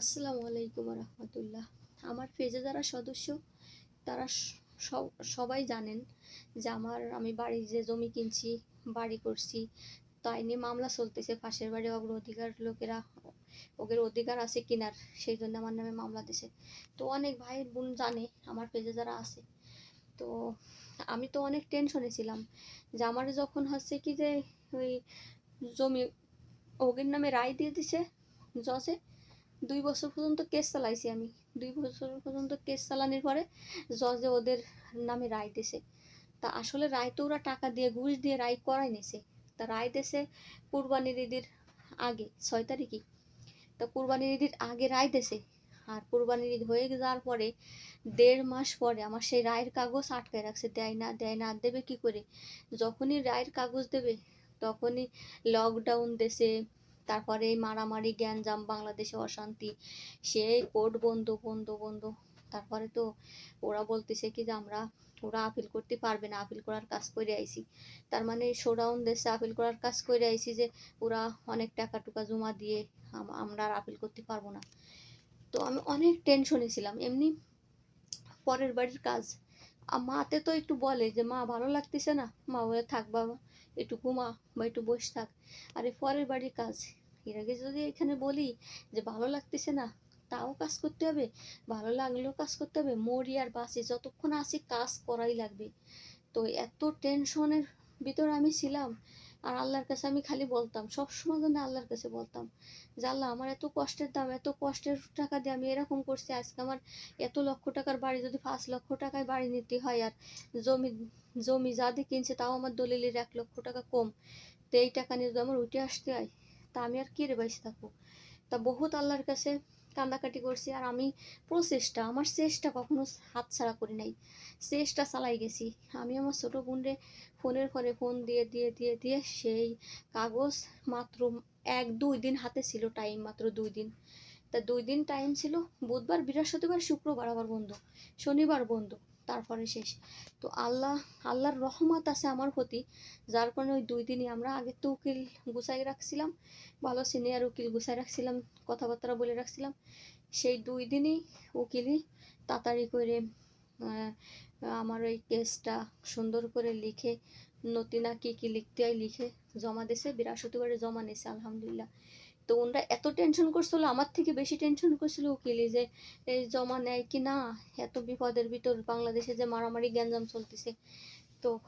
আসসালামু আলাইকুম রহমতুল্লাহ। আমার পেজে যারা সদস্য, তারা সব, সবাই জানেন যে আমার, আমি বাড়ি যে জমি কিনছি, বাড়ি করছি, তাই নিয়ে মামলা চলতেছে। পাশের বাড়ি অগ্র অধিকার লোকেরা, ওদের অধিকার আছে কিনার, সেই জন্য আমার নামে মামলা দিছে। তো অনেক ভাই বোন জানে আমার পেজে যারা আছে। তো আমি তো অনেক টেনশনে ছিলাম যে আমার যখন হচ্ছে কি যে ওই জমি, ওগের নামে রায় দিয়ে দিছে, জজে দুই বছর পর্যন্ত কেস চালাইছি আমি। দুই বছর পর্যন্ত কেস চালানোর পরে জজে ওদের নামে রায় দিছে। তা আসলে রায় তো ওরা টাকা দিয়ে, ঘুষ দিয়ে রায় করাই নিছে। তা রায় দিছে কুরবানির ঈদের আগে, ছয় তারিখই। তা কুরবানির ঈদের আগে রায় দিছে। আর কুরবানির ঈদ হয়ে যাওয়ার পরে দেড় মাস পরে আমার সেই রায়ের কাগজ আটকায় রাখছে। দেয় না দেয় না দেবে কি করে? যখনই রায়ের কাগজ দেবে, তখনই লকডাউন দেশে তারপরে এই মারামারি, গ্যাঞ্জাম, বাংলাদেশে অশান্তি, সেই কোর্ট বন্ধ বন্ধ বন্ধ। তারপরে তো ওরা বলতেছে কি যে আমরা, ওরা আপিল করতে পারবে না আপিল করার কাজ করে আইছি। তার মানে শোডাউন দেশে আপিল করার কাজ করে আইছি যে ওরা অনেক টাকা টুকা জমা দিয়ে আমরা আর আপিল করতে পারব না। তো আমি অনেক টেনশনে ছিলাম। এমনি পরের বাড়ির কাজ মাতে তো একটু বলে যে, মা, ভালো লাগতেছে না? মা, বলে, থাক বাবা, একটু ঘুমা, বা একটু বসে থাক। আরে, পরের বাড়ির কাজ। এর আগে যদি এখানে বলি যে, ভালো লাগতেছে না, তাও কাজ করতে হবে। ভালো লাগলেও কাজ করতে হবে। মরি আর বাঁচি, যতক্ষণ আসি, কাজ করাই লাগবে। তো এত টেনশনের ভিতর আমি ছিলাম আর আল্লাহর কাছে আমি খালি বলতাম, সবসময় জন্য আল্লাহর কাছে বলতাম যে, আল্লাহ, আমার এত কষ্টের দাম, এত কষ্টের টাকা দিয়ে আমি এরকম করছি, আজকে আমার এত লক্ষ টাকার বাড়ি, যদি পাঁচ লক্ষ টাকায় বাড়ি নিতে হয় আর জমি জমি যা দিয়ে কিনছে তাও আমার দলিলের এক লক্ষ টাকা কম, তো এই টাকা নিয়ে যদি আমার উঠে আসতে হয়, তা আমি আর কি রে বাইসে থাকব? তা বহুত আল্লাহর কাছে কান্দাকাটি করছি আর আমি প্রচেষ্টা, আমার চেষ্টা কখনো হাতছাড়া করি নাই। চেষ্টা চালাই গেছি। আমি আমার ছোটো বোনরে ফোনের পরে ফোন দিয়ে দিয়ে দিয়ে দিয়ে সেই কাগজ মাত্র এক, দুই দিন হাতে ছিল টাইম মাত্র দুই দিন। তা দুই দিন টাইম ছিল, বুধবার, বৃহস্পতিবার, শুক্রবার আবার বন্ধ, শনিবার বন্ধ। তারপরে শেষ। তো আল্লাহ, আল্লাহর রহমত আছে আমার প্রতি, যার কারণে ওই দুই দিনই আমরা আগে তো উকিল গুছাই রাখছিলাম, ভালো সিনিয়র উকিল গুছাই রাখছিলাম, কথাবার্তা বলে রাখছিলাম। সেই দুই দিনই উকিলই তাড়াতাড়ি করে আমার ওই কেসটা সুন্দর করে লিখে নতিনা কি কি লিখতে হয় লিখে জমা দিয়েছে বৃহস্পতিবারে জমা নিয়েছে, আলহামদুলিল্লাহ। তো ওনরা এত টেনশন করছিল, আমার থেকে বেশি টেনশন করছিল উকিলে যে, এই জমা নেয় কি না, এত বিপদের ভিতর বাংলাদেশে যে মারামারি গ্যাঞ্জাম চলতেছে। তো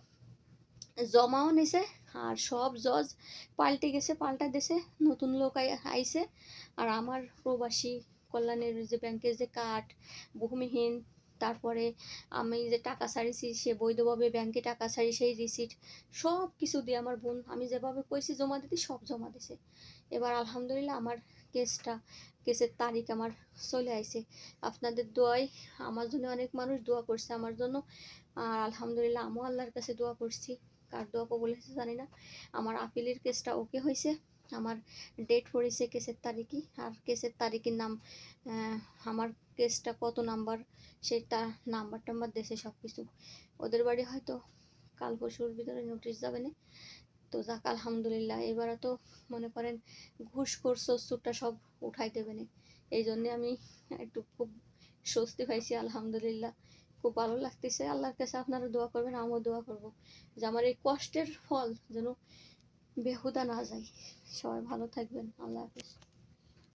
জমাও নিছে আর সব জজ পাল্টে গেছে, পাল্টা দেশে নতুন লোক আই- আইছে। আর আমার প্রবাসী কল্যাণের যে ব্যাংকের যে কার্ড ভূমিহীন তারপরে আমি যে টাকা ছাড়িয়েছি সে বৈধভাবে ব্যাংকে টাকা ছাড়ি, সেই রিসিট সব কিছু দিয়ে আমার বোন, আমি যেভাবে কইছি জমা দিতে সব জমা দিছে এবার আলহামদুলিল্লাহ আমার কেসটা কেসের তারিখ আমার চলে আইছে। আপনাদের দোয়ায় আমার জন্য অনেক মানুষ দোয়া করছে আমার জন্য। আর আলহামদুলিল্লাহ আমিও আল্লাহর কাছে দোয়া করছি। কার দোয়া কবুল হয়েছে জানি না। আমার আপিলের কেসটা ওকে হয়েছে। আমার ডেট পড়েছে কেসের তারিখই। আর কেসের তারিখের নাম আমার কেসটা কত নাম্বার সেটা নাম্বার টাম্বার দেশে সব কিছু ওদের বাড়ি হয়তো কাল পরশুর ভিতরে নোটিশ যাবে না। তো যাক, আলহামদুলিল্লাহ। এবারে তো মনে করেন ঘুষ ঘুষখোর চস্তুরটা সব উঠাই দেবে না। এই জন্যে আমি একটু খুব স্বস্তি পাইছি, আলহামদুলিল্লাহ। খুব ভালো লাগতেছে। আল্লাহর কাছে আপনারা দোয়া করবেন, আমিও দোয়া করব। যে আমার এই কষ্টের ফল যেন বেহুদা না যাই। সবাই ভালো থাকবেন। আল্লাহ হাফিজ।